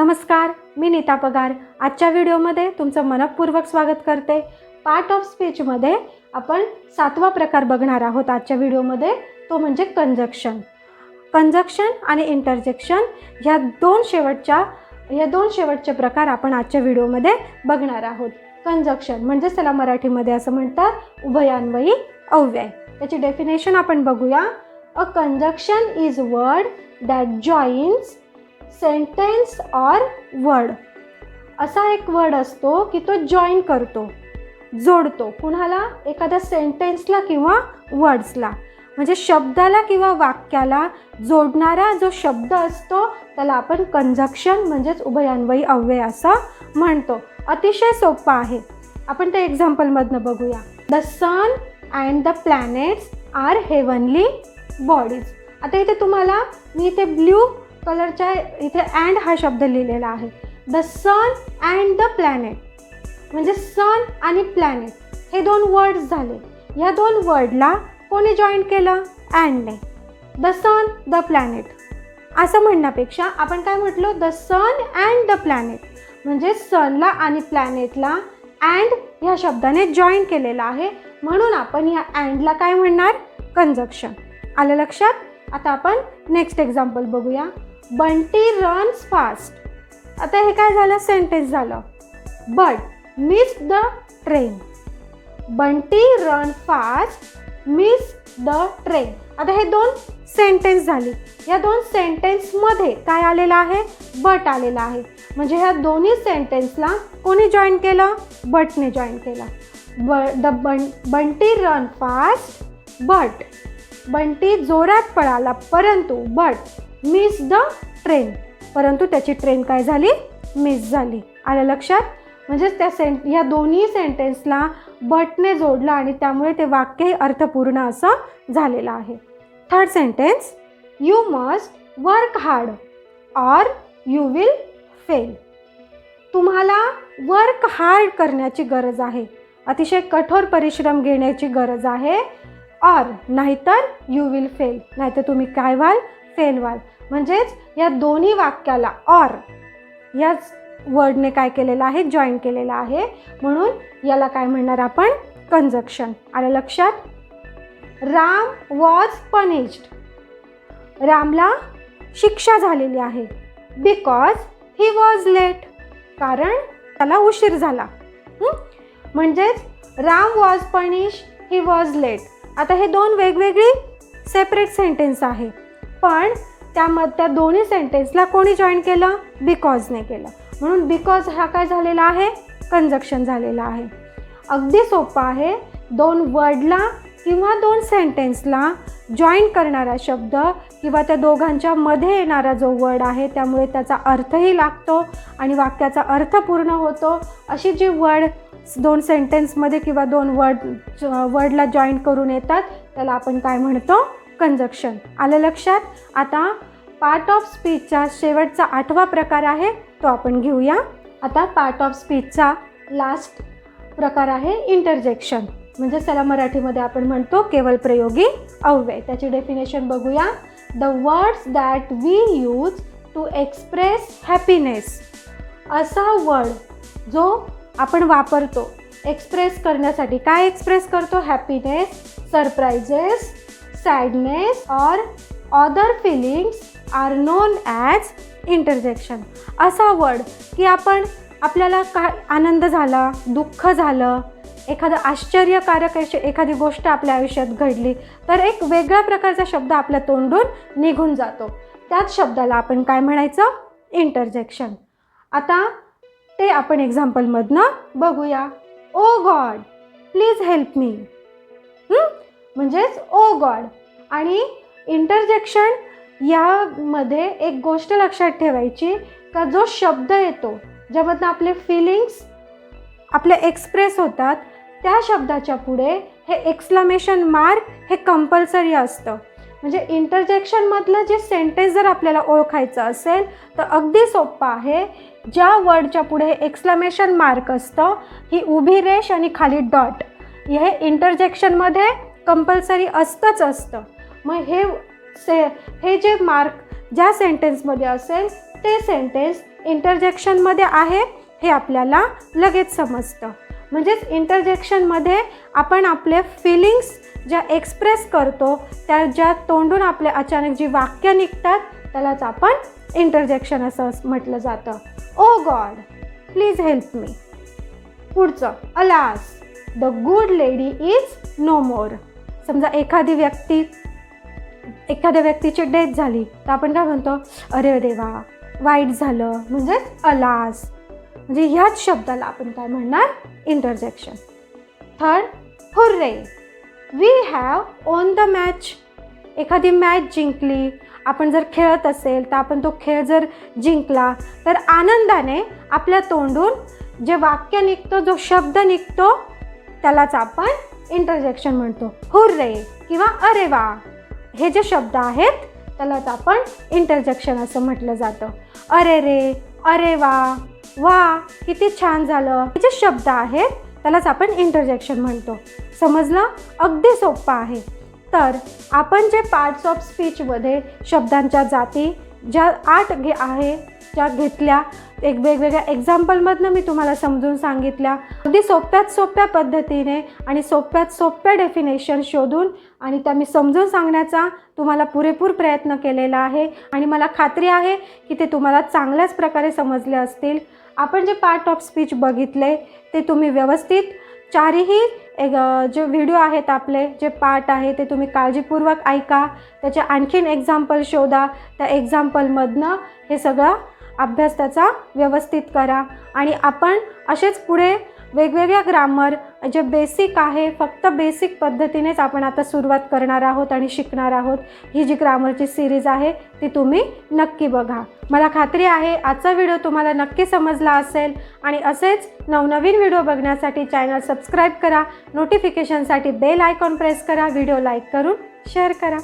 नमस्कार मी नीता पगार. आजच्या व्हिडिओमध्ये तुमचं मनपूर्वक स्वागत करते. पार्ट ऑफ स्पीचमध्ये आपण सातवा प्रकार बघणार आहोत आजच्या व्हिडिओमध्ये. तो म्हणजे कंजक्शन कंजक्शन आणि इंटरजेक्शन ह्या दोन शेवटच्या या दोन शेवटचे प्रकार आपण आजच्या व्हिडिओमध्ये बघणार आहोत. कंजक्शन म्हणजेच त्याला मराठीमध्ये असं म्हणतात उभयान्वयी अव्यय. त्याची डेफिनेशन आपण बघूया. A conjunction is word that joins sentence or word. असा एक वर्ड असतो की तो जॉईन करतो जोडतो. कुणाला? एखाद्या सेंटेन्सला किंवा वर्ड्सला. म्हणजे शब्दाला किंवा वाक्याला जोडणारा जो शब्द असतो त्याला आपण कंजक्शन म्हणजेच उभयान्वयी अव्यय असं म्हणतो. अतिशय सोपं आहे. आपण ते एक्झाम्पलमधनं बघूया. The sun and the planets are heavenly bodies आता इथे तुम्हाला मी इथे ब्ल्यू कलरच्या इथे अँड हा शब्द लिहिलेला आहे. The sun and the planet म्हणजे सन आणि प्लॅनेट हे दोन वर्ड्स झाले. ह्या दोन वर्डला कोणी जॉईन केलं? अँडने द सन द प्लॅनेट असं म्हणण्यापेक्षा आपण काय म्हटलो? The sun and the planet म्हणजे सनला आणि प्लॅनेटला अँड ह्या शब्दाने जॉईन केलेलं आहे. म्हणून आपण ह्या अँडला काय म्हणणार? कंजक्शन आलं लक्षात? आता आपण नेक्स्ट एक्झाम्पल बघूया. बंटी रन्स फास्ट आता हे काय झालं? सेंटेन्स झालं. But miss the train Bunty run fast miss the train आता हे दोन सेंटेन्स झाली. या दोन सेंटेन्समध्ये काय आलेलं आहे? बट आलेलं आहे. म्हणजे ह्या दोन्ही सेंटेन्सला कोणी जॉईन केलं? बटने जॉईन केलं. ब द बं Bunty run fast but Bunty जोरात पळाला परंतु बट मिस द ट्रेन परंतु त्याची ट्रेन काय झाली? मिस झाली. आलं लक्षात? म्हणजेच त्या सेंट या दोन्ही सेंटेन्सला बटने जोडलं आणि त्यामुळे ते वाक्यही अर्थपूर्ण असं झालेलं आहे. Third sentence you must work hard or you will fail तुम्हाला वर्क हार्ड करण्याची गरज आहे. अतिशय कठोर परिश्रम घेण्याची गरज आहे. ऑर नाहीतर यू विल फेल नाहीतर तुम्ही काय व्हाल? फेल व्हाल म्हणजेच या दोन्ही वाक्याला ऑर याच वर्डने काय केलेलं आहे? जॉईन केलेलं आहे. म्हणून याला काय म्हणणार आपण? कंजक्शन आलं लक्षात? राम वॉज पनिश्ड रामला शिक्षा झालेली आहे. बिकॉज ही वॉज लेट कारण त्याला उशीर झाला. म्हणजेच Ram was punish he was late आता हे दोन वेगवेगळी सेपरेट सेंटेन्स आहे. पण त्यामध्ये त्या दोन्ही सेंटेन्सला कोणी जॉईन केलं? बिकॉजने केलं. म्हणून बिकॉज हा काय झालेला आहे? कंजक्शन झालेला आहे. अगदी सोपं आहे. दोन वर्डला किंवा दोन सेंटेन्सला जॉईन करणारा शब्द किंवा त्या दोघांच्या मध्ये येणारा जो वर्ड आहे त्यामुळे त्याचा अर्थही लागतो आणि वाक्याचा अर्थ पूर्ण होतो. अशी जी वर्ड दोन सेंटेन्समध्ये किंवा दोन वर्ड वर्डला जॉईन करून येतात त्याला आपण काय म्हणतो? कंजक्शन आलं लक्षात? आता पार्ट ऑफ स्पीचचा शेवटचा आठवा प्रकार आहे तो आपण घेऊया. आता पार्ट ऑफ स्पीचचा लास्ट प्रकार आहे इंटरजेक्शन म्हणजे त्याला मराठीमध्ये आपण म्हणतो केवळ प्रयोगी अव्यय. त्याची डेफिनेशन बघूया. The words that we use to express happiness असा वर्ड जो आपण वापरतो एक्सप्रेस करण्यासाठी काय एक्सप्रेस करतो? Happiness surprises sadness or other feelings are known as interjection असा वर्ड की आपण आपल्याला काय आनंद झाला दुःख झालं एखादं आश्चर्यकारक अशी एखादी गोष्ट आपल्या आयुष्यात घडली तर एक वेगळ्या प्रकारचा शब्द आपल्या तोंडून निघून जातो. त्याच शब्दाला आपण काय म्हणायचं? इंटरजेक्शन आता ते आपण एक्झाम्पलमधनं बघूया. Oh God please help me म्हणजेच oh ओ गॉड आणि इंटरजेक्शन यामध्ये एक गोष्ट लक्षात ठेवायची का जो शब्द येतो ज्यामधनं आपले फिलिंग्स आपले एक्सप्रेस होतात त्या शब्दाच्या पुढे हे एक्सक्लमेशन मार्क हे कंपल्सरी असतं. म्हणजे इंटरजेक्शनमधलं जे सेंटेन्स जर आपल्याला ओळखायचं असेल तर अगदी सोपं आहे. ज्या वर्डच्या पुढे एक्सक्लमेशन मार्क असतं ही उभी रेष आणि खाली डॉट हे इंटरजेक्शनमध्ये कंपल्सरी असतंच असतं. मग हे से हे जे मार्क ज्या सेंटेन्समध्ये असेल ते सेंटेन्स इंटरजेक्शनमध्ये आहे हे आपल्याला लगेच समजतं. म्हणजेच इंटरजेक्शनमध्ये आपण आपले फिलिंग्स ज्या एक्सप्रेस करतो त्या ज्या तोंडून आपले अचानक जी वाक्य निघतात त्यालाच आपण इंटरजेक्शन असं म्हटलं जातं. Oh God please help me पुढचं alas the good lady is no more समजा एखादी व्यक्ती एखाद्या व्यक्तीची डेथ झाली तर आपण काय म्हणतो? अरे देवा वाईट झालं म्हणजेच अलास. म्हणजे ह्याच शब्दाला आपण काय म्हणणार? Interjection. Third hurray. We have won the match एखादी मॅच जिंकली आपण जर खेळत असेल तर आपण तो खेळ जर जिंकला तर आनंदाने आपल्या तोंडून जे वाक्य निघतो जो शब्द निघतो त्यालाच आपण इंटरजेक्शन म्हणतो. हुर्रे किंवा अरे वा. हे जे शब्द आहेत त्यालाच आपण इंटरजेक्शन असं म्हटलं जातं. अरे रे अरे वा वा किती छान झालं. हे जे शब्द आहेत त्यालाच आपण इंटरजेक्शन म्हणतो. समजलं? अगदी सोपं आहे. तर आपण जे पार्ट्स ऑफ स्पीचमध्ये शब्दांच्या जाती ज्या आठ घे आहे ज्या घेतल्या एक वेगवेगळ्या एक्झाम्पलमधनं मी तुम्हाला समजून सांगितल्या. अगदी सोप्यात सोप्या पद्धतीने आणि सोप्यात सोप्या डेफिनेशन शोधून आणि त्या मी समजून सांगण्याचा तुम्हाला पुरेपूर प्रयत्न केलेला आहे. आणि मला खात्री आहे की ते तुम्हाला चांगल्याच प्रकारे समजले असतील. आपण जे पार्ट ऑफ स्पीच बघितले ते तुम्ही व्यवस्थित चारही एक जे व्हिडिओ आहेत आपले जे पार्ट आहे ते तुम्ही काळजीपूर्वक ऐका. त्याचे आणखीन एक्झाम्पल शोधा. त्या एक्झाम्पलमधनं हे सगळं अभ्यास त्याचा व्यवस्थित करा. आणि आपण असेच पुढे वेगवेगळ्या ग्रामर जे बेसिक आहे फक्त बेसिक पद्धतीनेच आपण आता सुरुवात करणार आहोत आणि शिकणार आहोत. ही जी ग्रामरची सिरीज आहे ती तुम्ही नक्की बघा. मला खात्री आहे आजचा व्हिडिओ तुम्हाला नक्की समजला असेल. आणि असेच नवनवीन व्हिडिओ बघण्यासाठी चॅनल सबस्क्राईब करा. नोटिफिकेशनसाठी बेल आयकॉन प्रेस करा. व्हिडिओ लाईक करून शेअर करा.